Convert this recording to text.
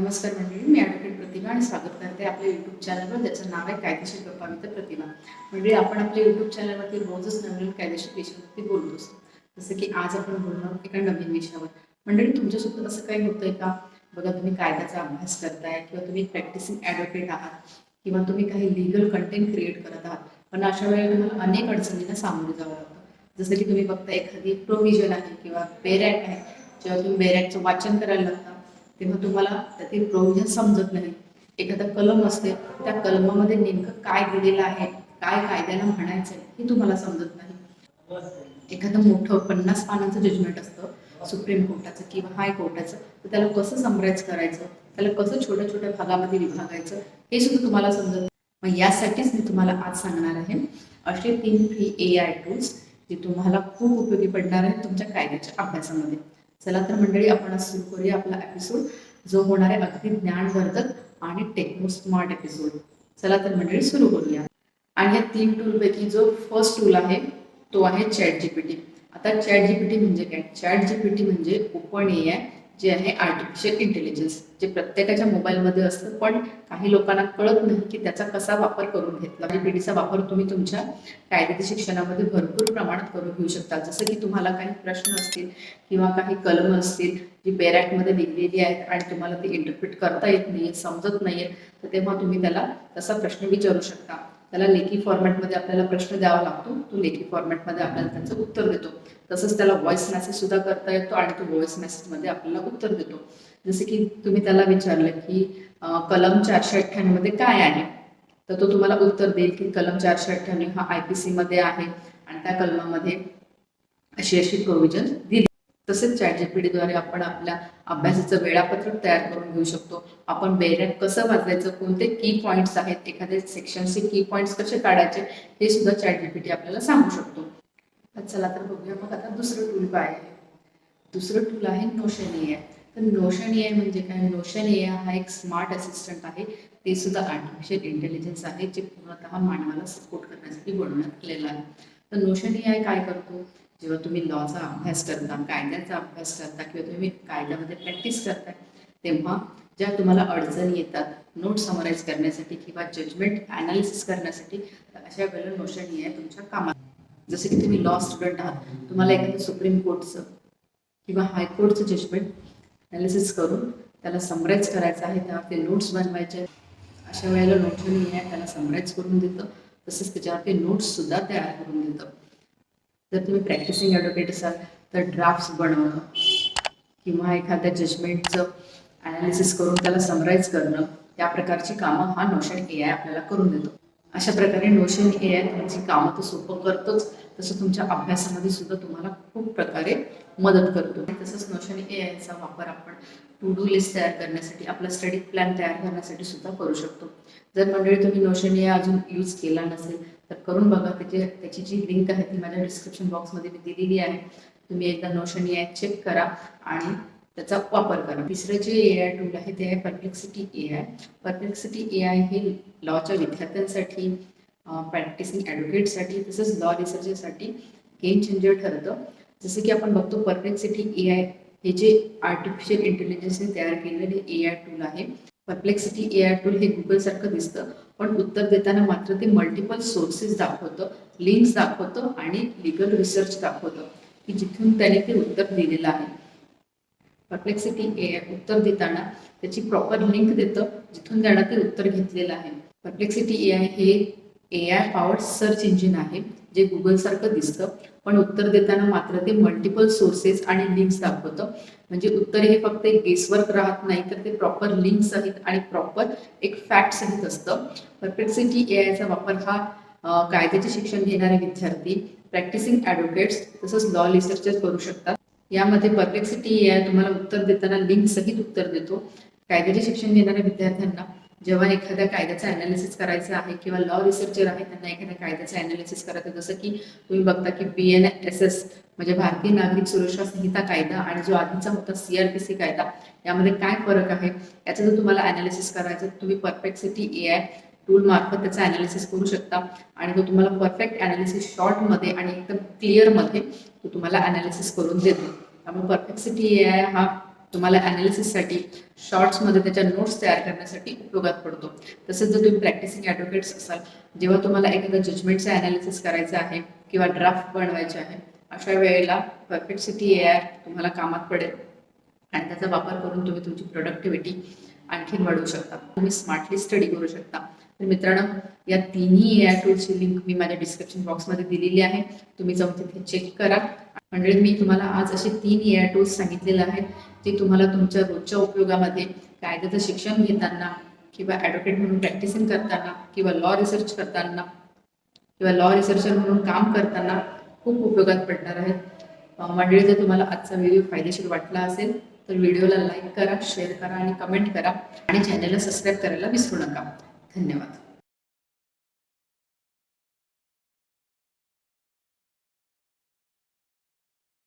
नमस्कार मंडळी मी ॲडव्होकेट प्रतिभा आणि स्वागत करते आपल्या यूट्यूब चॅनलवर ज्याचं नाव आहे कायदेशीर गप्पा विथ प्रतिभा म्हणजे आपण आपल्या यूट्यूब चॅनलवरती रोजच नवीन कायदेशीर विषयावरती बोलत असतो. जसं की आज आपण बोलणार एका नवीन विषयावर. मंडळी तुमच्यासोबत असं काही होतंय का? बघा तुम्ही कायद्याचा अभ्यास करताय किंवा तुम्ही प्रॅक्टिसिंग ॲडव्होकेट आहात किंवा तुम्ही काही लिगल कंटेंट क्रिएट करत आहात पण अशा वेळेला तुम्हाला अनेक अडचणींना सामोरे जावं लागतं. जसं की तुम्ही बघता एखादी प्रोव्हिजन आहे किंवा बेरॅक आहे जेव्हा तुम्ही बेरॅकचं वाचन करायला लागता तेव्हा तुम्हाला त्यातील प्रोव्हिजन समजत नाही. एखादा कलम असते त्या कलमामध्ये नेमकं काय दिलेलं आहे काय कायद्याला म्हणायचं आहे हे तुम्हाला समजत नाही. एखादं मोठं पन्नास पानांचं जजमेंट असतं सुप्रीम कोर्टाचं किंवा हाय कोर्टाचं तर त्याला कसं समराईज करायचं त्याला कसं छोट्या छोट्या भागामध्ये विभागायचं हे सुद्धा तुम्हाला समजत नाही. मग यासाठीच मी तुम्हाला आज सांगणार आहे असे तीन फ्री ए आय टूल्स जे तुम्हाला खूप उपयोगी पडणार आहेत तुमच्या कायद्याच्या अभ्यासामध्ये. चला तर मंडळी आपण आज सुरू करूया आपला एपिसोड जो होणार आहे अगदी ज्ञानवर्धक आणि टेक्नो स्मार्ट एपिसोड चला तर मंडळी सुरू करूया. आणि या तीन टूलपैकी जो फर्स्ट टूल आहे तो आहे चॅट जीपीटी आता चॅट जीपीटी म्हणजे काय? चॅट जीपीटी म्हणजे ओपन ए आय जे आहे आर्टिफिशियल इंटेलिजन्स जे प्रत्येकाच्या मोबाईलमध्ये असतं. पण काही लोकांना कळत नाही की त्याचा कसा वापर करून घेतला. जीपीटीचा वापर तुम्ही तुमच्या कायद्याच्या शिक्षणामध्ये भरपूर प्रमाणात करून घेऊ शकता. जसं की तुम्हाला काही प्रश्न असतील किंवा काही कलम असतील जी बेरॅकमध्ये लिहिलेली आहेत आणि तुम्हाला ते इंटरप्रिट करता येत नाही समजत नाहीये तर तेव्हा तुम्ही त्याला तसा प्रश्न विचारू शकता. त्याला लेखी फॉर्मॅटमध्ये आपल्याला प्रश्न द्यावा लागतो. तो लेखी फॉर्मॅटमध्ये आपल्याला त्याचं उत्तर देतो. तसंच त्याला व्हॉइस मेसेज सुद्धा करता येतो आणि तो व्हॉइस मेसेजमध्ये आपल्याला उत्तर देतो. जसे की तुम्ही त्याला विचारलं की कलम चारशे अठ्ठ्याण्णवमध्ये काय आहे? तर तो तुम्हाला उत्तर देईल की कलम चारशे अठ्ठ्याण्णव हा आय पी सी मध्ये आहे आणि त्या कलमामध्ये अशी अशी प्रोव्हिजन दिली तसेच चॅट जीपीटीद्वारे आपण आपल्या अभ्यासाचं वेळापत्रक तयार करून घेऊ शकतो. आपण बेरॅक कसं वाचायचं कोणते की पॉईंट्स आहेत एखाद्या सेक्शनचे की पॉईंट्स कसे काढायचे हे सुद्धा चॅट जीपीटी आपल्याला सांगू शकतो. चला तर बघूया मग आता दुसरं टूल काय आहे दुसरं टूल आहे नोशन ए आय तर नोशन ए आय म्हणजे काय? नोशन ए आय हा एक स्मार्ट असिस्टंट आहे. ते सुद्धा आर्टिफिशियल इंटेलिजन्स आहे जे पूर्णतः मानवाला सपोर्ट करण्यासाठी बनवण्यात आलेलं आहे. तर नोशन ए आय काय करतो? जेव्हा तुम्ही लॉचा अभ्यास करता कायद्याचा अभ्यास करता किंवा तुम्ही कायद्यामध्ये प्रॅक्टिस करताय तेव्हा ज्या तुम्हाला अडचणी येतात नोट समराईज करण्यासाठी किंवा जजमेंट ॲनालिसिस करण्यासाठी अशा वेळेला नोशन ए आहे तुमच्या कामात. जसं की तुम्ही लॉ स्टुडंट आहात तुम्हाला एखादं सुप्रीम कोर्टचं किंवा हायकोर्टचं जजमेंट ॲनालिसिस करून त्याला समराईज करायचं आहे त्या आपले नोट्स बनवायचे अशा वेळेला नोटशन आहे त्याला समराईज करून देतं. तसंच त्याच्यावरती नोट्ससुद्धा तयार करून देतं. जर तुम्ही प्रॅक्टिसिंग ॲडव्होकेट असाल तर ड्राफ्ट्स बनवणं किंवा एखाद्या जजमेंटचं ॲनालिसिस करून त्याला समराईज करणं त्या प्रकारची कामं हा नोशन ए आय आपल्याला करून देतो. अशा प्रकारे नोशन ए आय तुमची कामं तर सोपं करतोच. तसं तुमच्या अभ्यासामध्ये सुद्धा तुम्हाला खूप प्रकारे मदत करतो. आणि तसंच नोशन ए आयचा वापर आपण टू डू लिस्ट तयार करण्यासाठी आपला स्टडी प्लॅन तयार करण्यासाठी सुद्धा करू शकतो. जर मंडळी तुम्ही नोशन ए अजून यूज केला नसेल तर करून बघा त्याची त्याची जी लिंक आहे ती माझ्या डिस्क्रिप्शन बॉक्समध्ये मी दिलेली आहे. तुम्ही एकदा नोशन ए आय चेक करा आणि त्याचा वापर करा. तिसरं जे ए आय टूल आहे ते आहे perplexity A I. Perplexity A I हे लॉच्या विद्यार्थ्यांसाठी प्रॅक्टिसिंग ॲडव्होकेटसाठी तसंच लॉ रिसर्चसाठी गेम चेंजर ठरतं. जसं की आपण बघतो परप्लेक्सिटी ए आय हे जे आर्टिफिशियल इंटेलिजन्सने तयार केलेले ए आय टूल आहे. परप्लेक्सिटी ए आय टूल हे गुगलसारखं दिसतं. पण उत्तर देताना मात्र ते मल्टिपल सोर्सेस दाखवतं लिंक्स दाखवतं आणि लिगल रिसर्च दाखवतं की जिथून त्याने ते उत्तर दिलेलं आहे. परप्लेक्सिटी ए आय उत्तर देताना त्याची प्रॉपर लिंक देतं जिथून त्यानं ते उत्तर घेतलेलं आहे. परप्लेक्सिटी ए आय हे A I powered search engine आहे जे गुगलसारखं दिसतं. पण उत्तर देताना मात्र ते मल्टिपल सोर्सेस आणि लिंक्स दाखवतं. म्हणजे उत्तर हे फक्त एक गेसवर्क राहत नाही तर ते प्रॉपर लिंक सहित आणि प्रॉपर एक फॅक्ट सहित असतं. परफेक्सिटी ए आयचा वापर हा कायद्याचे शिक्षण घेणारे विद्यार्थी प्रॅक्टिसिंग ॲडव्होकेट्स तसंच लॉ रिसर्चर्स करू शकतात. यामध्ये परफेक्सिटी ए आय तुम्हाला उत्तर देताना लिंक सहित उत्तर देतो. कायद्याचे शिक्षण घेणाऱ्या विद्यार्थ्यांना जेव्हा एखाद्या कायद्याचं अनालिसिस करायचं आहे किंवा लॉ रिसर्चर आहे त्यांना एखाद्या कायद्याचं अनालिसिस करायचं जसं की तुम्ही बघता की बी एन एस एस म्हणजे भारतीय नागरिक सुरक्षा संहिता कायदा आणि जो आधीचा होता सी आर पी सी कायदा यामध्ये काय फरक आहे? याचं जर तुम्हाला अनालिसिस करायचं तुम्ही तुम्ही परफेक्सिटी ए आय टूल मार्फत त्याचा अनालिसिस करू शकता. आणि तो तुम्हाला परफेक्ट अनालिसिस शॉर्टमध्ये आणि एकदम क्लिअरमध्ये तो तुम्हाला अनालिसिस करून देतो. त्यामुळे परफेक्सिटी ए आय हा तुम्हाला अनालिसिससाठी शॉर्ट्समध्ये त्याच्या नोट्स तयार करण्यासाठी उपयोगात पडतो. तसंच जर तुम्ही प्रॅक्टिसिंग ॲडव्होकेट्स असाल जेव्हा तुम्हाला एखाद्या जजमेंटचं अनालिसिस करायचं आहे किंवा ड्राफ्ट बनवायचे आहे अशा वेळेला परफेक्ट सिटी ए आर तुम्हाला कामात पडेल. आणि त्याचा वापर करून तुम्ही तुमची प्रोडक्टिव्हिटी आणखीन वाढवू शकता. तुम्ही स्मार्टली स्टडी करू शकता. तर मित्रांनो या तिन्ही ए आर टूलची लिंक मी माझ्या डिस्क्रिप्शन बॉक्समध्ये दिलेली आहे. तुम्ही जाऊन तिथे चेक करा. म्हणजे मी तुम्हाला आज असे तीन ए आय टूल्स सांगितलेले आहेत जे तुम्हाला तुमच्या रोजच्या उपयोगामध्ये कायद्याचं शिक्षण घेताना किंवा ॲडव्होकेट म्हणून प्रॅक्टिसिंग करताना किंवा लॉ रिसर्च करताना किंवा लॉ रिसर्चर म्हणून काम करताना खूप उपयोगात पडणार आहेत. मंडळी जर तुम्हाला आजचा व्हिडिओ फायदेशीर वाटला असेल तर व्हिडिओला लाईक करा शेअर करा आणि कमेंट करा आणि चॅनलला सबस्क्राईब करायला विसरू नका. धन्यवाद.